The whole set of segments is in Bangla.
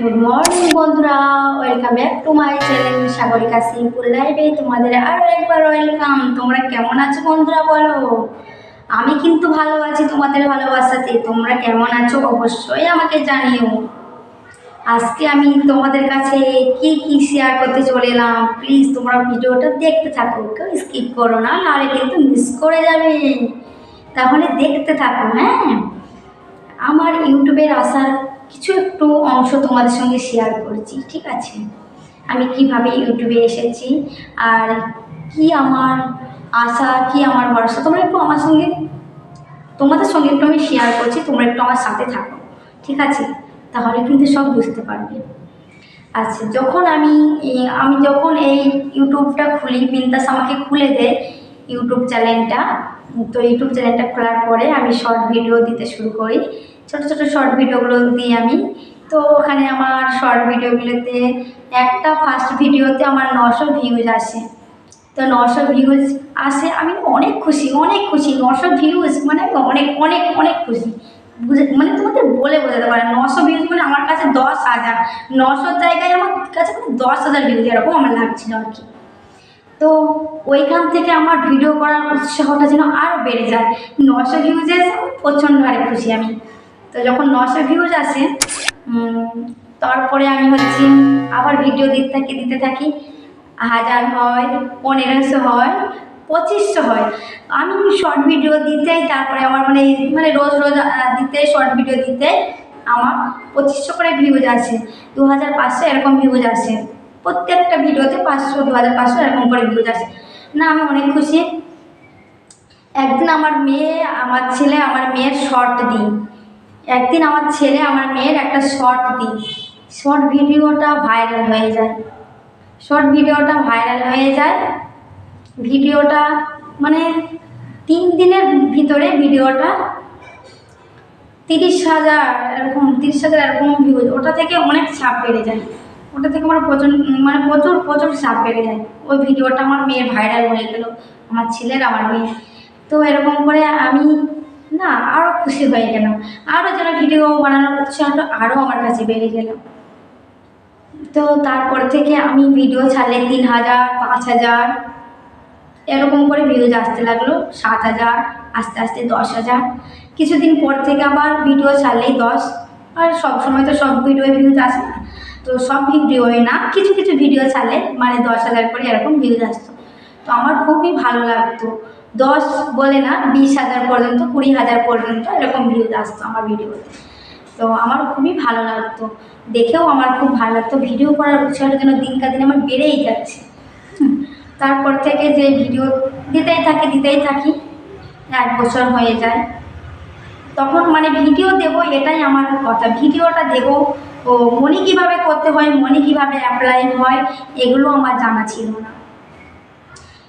গুড মর্নিং বন্ধুরা। Welcome back to my channel Sagarika simple লাইফে তোমাদের আরও একবার ওয়েলকাম তোমরা কেমন আছো বন্ধুরা, বলো? আমি কিন্তু ভালো আছি তোমাদের ভালোবাসাতে। তোমরা কেমন আছো অবশ্যই আমাকে জানিও। আজকে আমি তোমাদের কাছে কি কি শেয়ার করতে চলে এলাম? প্লিজ তোমরা ভিডিওটা দেখতে থাকো। কেউ স্কিপ করো না, নাহলে কিন্তু মিস করে যাবে। তাহলে দেখতে থাকো হ্যাঁ? আমার ইউটিউবের আসার কিছু একটু অংশ তোমাদের সঙ্গে শেয়ার করছি, ঠিক আছে? আমি কীভাবে ইউটিউবে এসেছি আর কি আমার আশা, কি আমার ভরসা, তোমরা একটু আমার সঙ্গে, তোমাদের সঙ্গে একটু আমি শেয়ার করছি, তোমরা একটু আমার সাথে থাকো, ঠিক আছে? তাহলে কিন্তু সব বুঝতে পারবে। আচ্ছা যখন আমি আমি যখন এই ইউটিউবটা খুলি, বিন্দাস আমাকে খুলে দেয় ইউটিউব চ্যানেলটা, তো ইউটিউব চ্যানেলটা খোলার পরে আমি শর্ট ভিডিও দিতে শুরু করি। ছোট ছোট শর্ট ভিডিওগুলো দিই আমি। তো ওখানে আমার শর্ট ভিডিওগুলোতে একটা ফার্স্ট ভিডিওতে আমার নশো ভিউজ আসে। তো নশো ভিউজ আসে, আমি অনেক খুশি অনেক খুশি। নশো ভিউজ মানে অনেক অনেক অনেক খুশি। বুঝে মানে তোমাদের বলে বোঝাতে পারে, নশো ভিউজ মানে আমার কাছে দশ হাজার। নশোর জায়গায় আমার কাছে মানে দশ হাজার ভিউজ এরকম আমার লাগছিল আর কি। তো ওইখান থেকে আমার ভিডিও করার উৎসাহটা যেন আরও বেড়ে যায়। নশো ভিউজ প্রচণ্ড হারে খুশি আমি। তো যখন নশো ভিউজ আসে তারপরে আমি হচ্ছে আবার ভিডিও দিতে থাকি দিতে থাকি। হাজার হয়, পনেরোশো হয়, পঁচিশশো হয়। আমি শর্ট ভিডিও দিতেই, তারপরে আমার মানে মানে রোজ রোজ দিতে শর্ট ভিডিও দিতে আমার পঁচিশশো করে ভিউজ আছে দু হাজার পাঁচশো এরকম ভিউজ আসে। প্রত্যেকটা ভিডিওতে পাঁচশো দু হাজার পাঁচশো এরকম করে ভিউজ আসে। না, আমি অনেক খুশি। একদিন আমার মেয়ে, আমার ছেলে, আমার মেয়ের শর্ট দিই। একদিন আমার ছেলে, আমার মেয়ের একটা শর্ট দিই শর্ট ভিডিওটা ভাইরাল হয়ে যায়। শর্ট ভিডিওটা ভাইরাল হয়ে যায়। ভিডিওটা মানে তিন দিনের ভিতরে ভিডিওটা তিরিশ হাজার এরকম, তিরিশ হাজার এরকম ভিউজ ওটা থেকে অনেক ছাপ বেড়ে যায়। ওটা থেকে আমার প্রচুর মানে প্রচুর প্রচুর ছাপ বেড়ে যায়। ওই ভিডিওটা আমার মেয়ের ভাইরাল হয়ে গেল, আমার ছেলের, আমার মেয়ে তো এরকম করে আমি না আরও খুশি হয়ে গেলাম। আরও যেন ভিডিও বানানোর উৎসাহটা আরও আমার কাছে বেড়ে গেল। তো তারপর থেকে আমি ভিডিও ছাড়লে তিন হাজার, পাঁচ হাজার, এরকম করে ভিউজ আসতে লাগল, সাত হাজার, আস্তে আস্তে দশ হাজার। কিছুদিন পর থেকে আবার ভিডিও ছাড়লেই দশ। আর সব সময় তো সব ভিডিওয়ে ভিউজ আসে না। তো সব ভিডিওয়ে না, কিছু কিছু ভিডিও ছাড়লে মানে দশ হাজার করে এরকম ভিউজ আসতো। তো আমার খুবই ভালো লাগতো। দশ বলে না, বিশ হাজার পর্যন্ত, কুড়ি হাজার পর্যন্ত এরকম ভিউজ আসতো আমার ভিডিওতে তো। আমার খুবই ভালো লাগতো। দেখেও আমার খুব ভালো লাগতো। ভিডিও করার উৎসাহটা যেন দিনকা দিন আমার বেড়েই যাচ্ছে। তারপর থেকে যে ভিডিও দিতেই থাকি দিতেই থাকি, এক বছর হয়ে যায়। তখন মানে ভিডিও দেব, এটাই আমার কথা। ভিডিওটা দেবো, ও মনি কীভাবে করতে হয়, মনি কীভাবে অ্যাপ্লাই হয়, এগুলো আমার জানা ছিল না।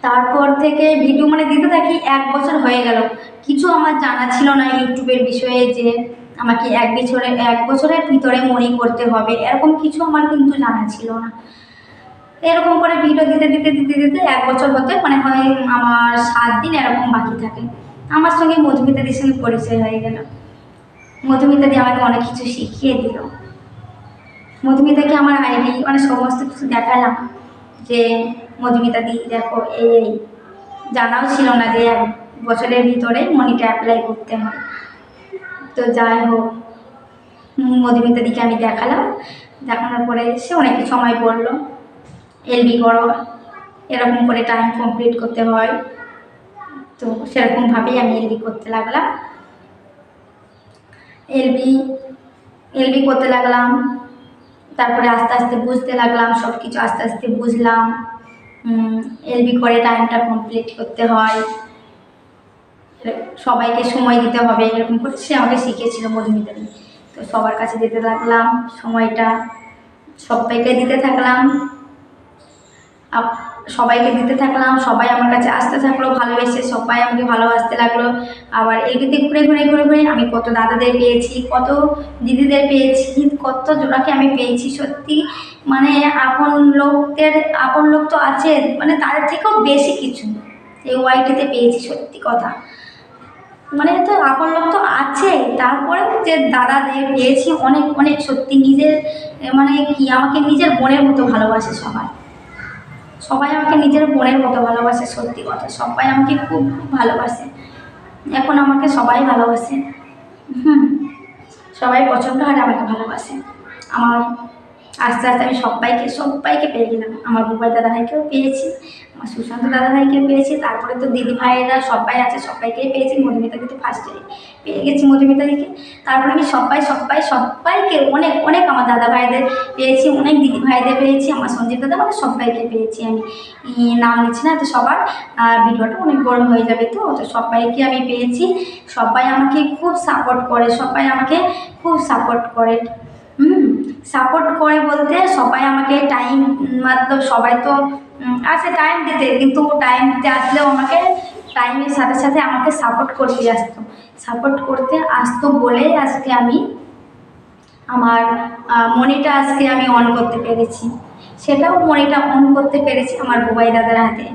তারপর থেকে ভিডিও মানে দিতে থাকি এক বছর হয়ে গেল। কিছু আমার জানা ছিল না ইউটিউবের বিষয়ে যে আমাকে এক বছরের এক বছরের ভিতরে মনি করতে হবে, এরকম কিছু আমার কিন্তু জানা ছিল না। এরকম করে ভিডিও দিতে দিতে দিতে দিতে এক বছর হতে মানে হয় আমার সাত দিন এরকম বাকি থাকে। আমার সঙ্গে মধুমিতাদির সঙ্গে পরিচয় হয়ে গেল। মধুমিতাদি আমাকে অনেক কিছু শিখিয়ে দিল। মধুমিতাকে আমার আইডি মানে সমস্ত কিছু দেখালাম যে মধুমিতাদি দেখো এই জানাও ছিল না যে এক বছরের ভিতরে মনিটা অ্যাপ্লাই করতে হয়। তো যাই হোক উম, মধুমিতাদিকে আমি দেখালাম। দেখানোর পরে সে অনেক সময় বলল এলবি করো। এরকম করে টাইম কমপ্লিট করতে হয়। তো সেরকমভাবেই আমি এলবি করতে লাগলাম। এলবি এলবি করতে লাগলাম। তারপরে আস্তে আস্তে বুঝতে লাগলাম সব কিছু আস্তে আস্তে বুঝলাম। এলবি করে টাইমটা কমপ্লিট করতে হয়। সবাইকে সময় দিতে হবে, এরকম করে সে আমাকে শিখিয়েছিল মধুমিতাদি তো সবার কাছে দিতে থাকলাম, সময়টা সবাইকে দিতে থাকলাম। আপ- সবাইকে দিতে থাকলাম, সবাই আমার কাছে আসতে থাকল, ভালোবেসে সবাই আমাকে ভালোবাসতে লাগল। আবার এদিকে ঘুরে ঘুরে ঘুরে ঘুরে আমি কত দাদাদের পেয়েছি, কত দিদিদের পেয়েছি, কত জোড়াকে আমি পেয়েছি, সত্যি। মানে আপন লোকদের, আপন লোক তো আছে মানে তাদের থেকেও বেশি কিছু এই ওয়াইটিতে পেয়েছি, সত্যি কথা। মানে তো আপন লোক তো আছে, তারপরে যে দাদাদের পেয়েছি অনেক অনেক সত্যি নিজের মানে কি আমাকে নিজের বোনের মতো ভালোবাসে সবাই। সবাই আমাকে নিজের বোনের মতো ভালোবাসে, সত্যি কথা। সবাই আমাকে খুব খুব ভালোবাসে। এখন আমাকে সবাই ভালোবাসে। হুম। সবাই পছন্দ হারে আমাকে ভালোবাসে। আমার আস্তে আস্তে আমি সবাইকে সবাইকে পেয়ে গেলাম আমার বুবাই দাদা ভাইকেও পেয়েছি, আমার সুশান্ত দাদা ভাইকেও পেয়েছি, তারপরে তো দিদি ভাইয়েরা সবাই আছে, সবাইকেই পেয়েছি, মধুমিতাকে তো ফার্স্টে পেয়ে গেছি মধুমিতাদিকে তারপরে আমি সবাই সবাই, সবাইকে অনেক অনেক আমার দাদা ভাইদের পেয়েছি, অনেক দিদি ভাইদের পেয়েছি, আমার সঞ্জীব দাদা মানে সবাইকে পেয়েছি আমি। নাম নিচ্ছি না, তো সবার ভিডিওটা অনেক বড় হয়ে যাবে তো তো সবাইকে আমি পেয়েছি। সবাই আমাকে খুব সাপোর্ট করে, সবাই আমাকে খুব সাপোর্ট করে। সাপোর্ট করে বলতে সবাই আমাকে টাইম মাত্র, সবাই তো আসে টাইম দিতে, কিন্তু টাইম দিতে আসলেও আমাকে টাইমের সাথে সাথে আমাকে সাপোর্ট করতে আসতো। সাপোর্ট করতে আসতো বলে আজকে আমি আমার মনিটা আজকে আমি অন করতে পেরেছি। সেটাও মনিটা অন করতে পেরেছি আমার বুবাই দাদার হাতে।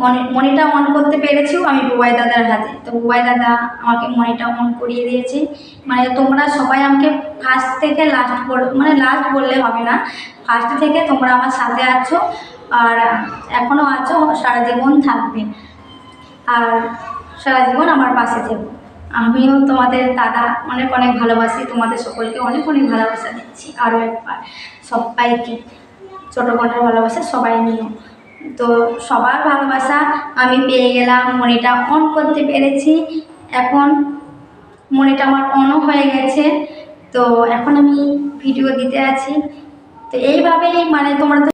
মনি, মনিটা অন করতে পেরেছিও আমি বুবাই দাদার হাতে। তো বুবাই দাদা আমাকে মনিটা অন করিয়ে দিয়েছে। মানে তোমরা সবাই আমাকে ফার্স্ট থেকে লাস্ট মানে লাস্ট বললে হবে না। ফার্স্ট থেকে তোমরা আমার সাথে আছো আর এখনও আছো, সারা জীবন থাকবে। আর সারা জীবন আমার পাশে থেকো। আমিও তোমাদের দাদা অনেক অনেক ভালোবাসি। তোমাদের সকলকে অনেক অনেক ভালোবাসা দিচ্ছি। আরও একবার সবাইকে। ছোটো বোনটার ভালোবাসা সবাই নিও। তো সবার ভালোবাসা, আমি পেয়ে গেলাম, মনিটা অন করতে পেরেছি। এখন মনিটা আমার অনও হয়ে গেছে। তো এখন আমি ভিডিও দিতে আছি। তো এইভাবেই মানে তোমরা